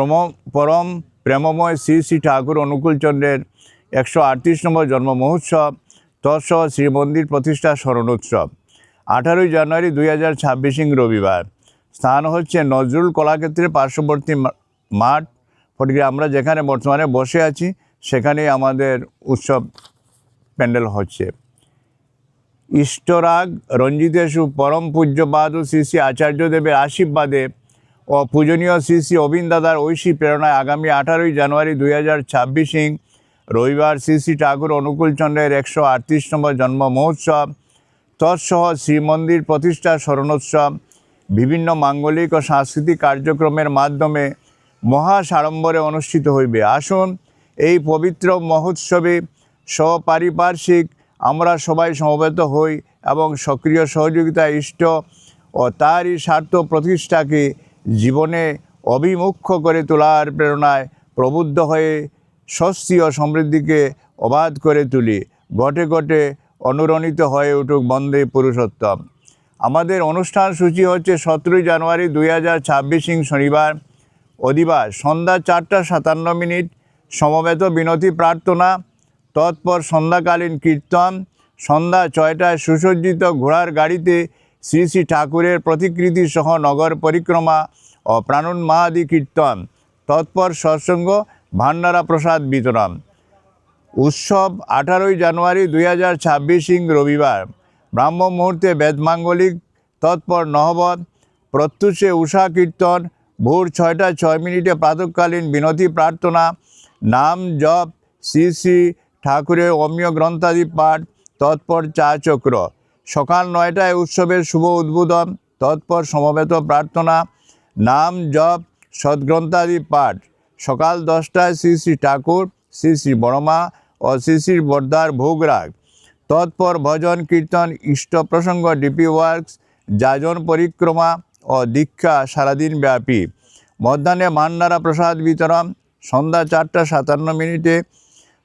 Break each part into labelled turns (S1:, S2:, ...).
S1: প্রম, পরম প্রেমময় শ্রী শ্রী ঠাকুর অনুকূলচন্দ্রের একশো আটত্রিশ নম্বর জন্ম মহোৎসব, তৎসহ শ্রীমন্দির প্রতিষ্ঠা স্মরণোৎসব আঠারোই জানুয়ারি দুই হাজার ছাব্বিশ রবিবার। স্থান হচ্ছে নজরুল কলাক্ষেত্রের পার্শ্ববর্তী মাঠ, ফটিকে আমরা যেখানে বর্তমানে বসে আছি, সেখানেই আমাদের উৎসব প্যান্ডেল হচ্ছে। ইষ্টরাগ, রঞ্জিতেশু, পরম পূজ্যপাদ শ্রী শ্রী আচার্যদেবের আশীর্বাদে ও পূজনীয় শ্রী শ্রী অবিন দাদার ঐশী প্রেরণায় আগামী আঠারোই জানুয়ারি দুই হাজার ছাব্বিশ রবিবার শ্রী শ্রী ঠাকুর অনুকূলচন্দ্রের একশো আটত্রিশ নম্বর জন্ম মহোৎসব, তৎসহ শ্রীমন্দির প্রতিষ্ঠা স্মরণোৎসব বিভিন্ন মাঙ্গলিক ও সাংস্কৃতিক কার্যক্রমের মাধ্যমে মহা সাড়ম্বরে অনুষ্ঠিত হইবে। আসুন, এই পবিত্র মহোৎসবে স্বপারিপার্শ্বিক আমরা সবাই সমবেত হই এবং সক্রিয় সহযোগিতা ইষ্ট ও তারই স্বার্থ প্রতিষ্ঠাকে জীবনে অবিমুখ্য করে তোলার প্রেরণায় প্রবুদ্ধ হয়ে স্বস্তি ও সমৃদ্ধিকে অবাধ করে তুলি। ঘটে ঘটে অনুরণিত হয়ে উঠুক বন্দে পুরুষোত্তম। আমাদের অনুষ্ঠান সূচি হচ্ছে সতেরোই জানুয়ারি দুই হাজার ছাব্বিশ শনিবার। অধিবাস সন্ধ্যা চারটা সাতান্ন মিনিট। সমবেত বিনতি প্রার্থনা। তৎপর সন্ধ্যাকালীন কীর্তন। সন্ধ্যা ছয়টায় সুসজ্জিত ঘোড়ার গাড়িতে শ্রী শ্রী ঠাকুরের প্রতিকৃতি সহ নগর পরিক্রমা ও প্রাণন মাহাদি কীর্তন, তৎপর সৎসঙ্গ ভান্ডারা প্রসাদ বিতরণ। উৎসব আঠারোই জানুয়ারি দুই হাজার ছাব্বিশ রবিবার। ব্রাহ্ম মুহূর্তে বেদমাঙ্গলিক তৎপর নহবত প্রত্যুষে উষা কীর্তন, ভোর ছয়টা ছয় মিনিটে প্রাতকালীন বিনতি প্রার্থনা, নাম জপ, শ্রী শ্রী ঠাকুরের অমীয় গ্রন্থাদি পাঠ, তৎপর চা চক্র। সকাল নয়টায় উৎসবের শুভ উদ্বোধন, তৎপর সমবেত প্রার্থনা, নাম জপ সদ্গ্রন্থাদি পাঠ। সকাল দশটায় শ্রী শ্রী ঠাকুর, শ্রী শ্রী বড়মা ও শ্রী শ্রী বর্দার ভোগরাগ তৎপর ভজন, কীর্তন, ইষ্ট প্রসঙ্গ, ডিপি ওয়ার্কস, যাজন পরিক্রমা ও দীক্ষা সারাদিন ব্যাপী। মধ্যাহ্নে মান্নারা প্রসাদ বিতরণ, সন্ধ্যা চারটা সাতান্ন মিনিটে।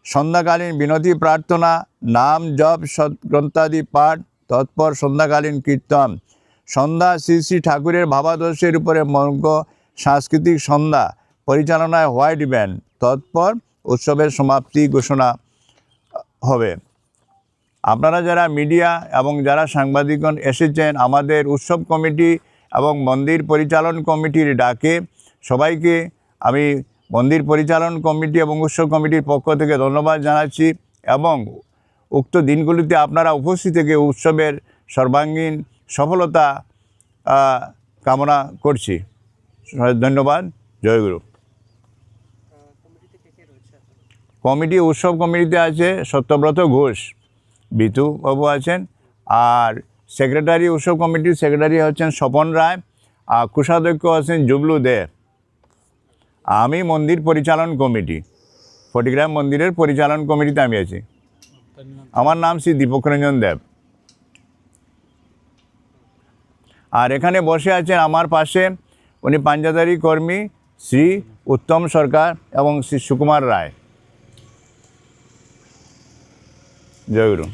S1: সন্ধ্যাকালীন বিনতি প্রার্থনা, নাম জপ, সৎগ্রন্থাদি পাঠ তৎপর সন্ধ্যাকালীন কীর্তন। সন্ধ্যা শ্রী শ্রী ঠাকুরের ভাবাদর্শের উপরে মর্গ সাংস্কৃতিক সন্ধ্যা পরিচালনায় হোয়াইট ব্যান্ড। তৎপর উৎসবের সমাপ্তি ঘোষণা হবে। আপনারা যারা মিডিয়া এবং যারা সাংবাদিকগণ এসেছেন, আমাদের উৎসব কমিটি এবং মন্দির পরিচালন কমিটির ডাকে সবাইকে আমি মন্দির পরিচালন কমিটি এবং উৎসব কমিটির পক্ষ থেকে ধন্যবাদ জানাচ্ছি এবং উক্ত দিনগুলিতে আপনারা উপস্থিত থেকে উৎসবের সর্বাঙ্গীন সফলতা কামনা করছি। ধন্যবাদ। জয়গুরু কমিটি উৎসব কমিটিতে আছে সত্যব্রত ঘোষ, বিতু বাবু আছেন, আর সেক্রেটারি উৎসব কমিটির সেক্রেটারি হচ্ছেন স্বপন রায়, আর কোষাধ্যক্ষ আছেন জুবলু দে। আমি মন্দির পরিচালন কমিটি, ফটিগ্রাম মন্দিরের পরিচালন কমিটিতে আমি আছি। আমার নাম শ্রী দীপক রঞ্জন দেব। আর এখানে বসে আছেন আমার পাশে উনি পাঞ্জাদারি কর্মী শ্রী উত্তম সরকার এবং শ্রী সুকুমার রায়। জয়গুরু